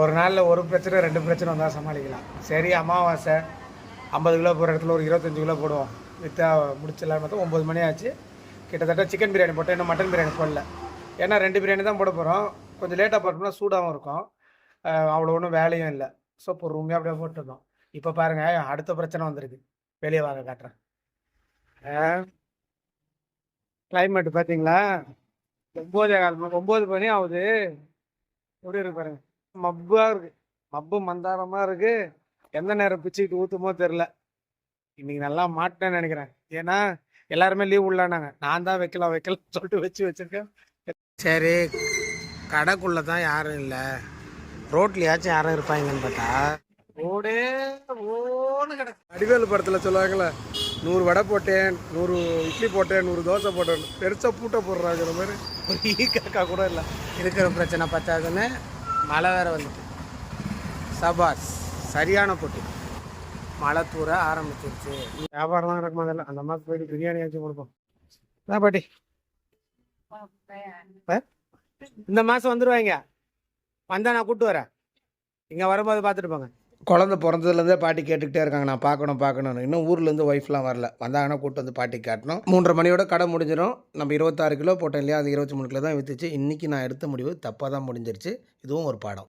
ஒரு நாளில் ஒரு பிரச்சனை ரெண்டு பிரச்சனை வந்தால் சமாளிக்கலாம். சரி அமாவாசை. ஐம்பது கிலோ போகிற இடத்துல ஒரு இருபத்தஞ்சி கிலோ போடுவோம். வித்தா முடிச்சிடலான்னு பார்த்தா ஒம்பது மணி ஆச்சு. கிட்டத்தட்ட சிக்கன் பிரியாணி போட்டோம் இன்னும் மட்டன் பிரியாணி போடல. ஏன்னா ரெண்டு பிரியாணி தான் போட போகிறோம் கொஞ்சம் லேட்டாக போட்டோம்னா சூடாகவும் இருக்கும். அவ்வளோ ஒன்றும் வேலையும் இல்லை. ஸோ பொறுமையாக அப்படியே போட்டுருந்தோம். இப்போ பாருங்கள் அடுத்த பிரச்சனை வந்திருக்கு வெளியே வாங்க காட்டுறேன். கிளைமேட் பார்த்தீங்களா? ஒம்பது கால் ஒம்பது மணி ஆகுது. எப்படி இருக்கு பாருங்கள் மப்பாக இருக்கு. மப்பு மந்தாரமாக இருக்கு. எந்த நேரம் பிச்சுக்கிட்டு ஊற்றுமோ தெரில இன்னைக்கு நல்லா மாட்டேன்னு நினைக்கிறேன். ஏன்னா எல்லாருமே லீவ் உள்ளானாங்க. நான் தான் வைக்கலாம் வைக்கலாம்னு சொல்லிட்டு வச்சு வச்சிருக்கேன். சரி கடைக்குள்ள தான் யாரும் இல்லை. ரோட்லயாச்சும் யாரும் இருப்பாங்கன்னு பார்த்தா? ரோடே ஓன்னு கிடக்கு. அடிவேலு படத்தில் சொல்லுவாங்களே நூறு வடை போட்டேன் நூறு இட்லி போட்டேன் நூறு தோசை போட்டேன் பெருசாக பூட்டை போடுறாங்கிற மாதிரி. ஒரு ஈ காக்கா கூட இல்லை. இருக்கிற பிரச்சனை பார்த்தாதுன்னு மழை வேற வந்துட்டு. சபாஸ் சரியான போட்டி. மழை தூர ஆரம்பிச்சிருச்சு. வியாபாரம்லாம் நடக்கும் முதல்ல அந்த மாதிரி போயிட்டு பிரியாணி வச்சு கொடுப்போம். அதான் பாட்டி? இந்த மாதம் வந்துடுவாங்க வந்தா நான் கூப்பிட்டு வரேன். இங்கே வரும்போது பார்த்துட்டு போங்க. குழந்த பிறந்ததுலேருந்தே பாட்டி கேட்டுக்கிட்டே இருக்காங்க. நான் பார்க்கணும் பார்க்கணும்னு. இன்னும் ஊர்லேருந்து ஒய்ஃப்லாம் வரல. வந்தாங்கன்னா கூப்பிட்டு வந்து பாட்டி காட்டணும். மூன்றரை மணியோட கடை முடிஞ்சிடும். நம்ம இருபத்தாறு கிலோ போட்டோம் இல்லையா? அது இருபத்தி மூணு கிலோ தான் விற்றுச்சு இன்றைக்கி நான் எடுத்த முடிவு தப்பாக தான் முடிஞ்சிருச்சு. இதுவும் ஒரு பாடம்.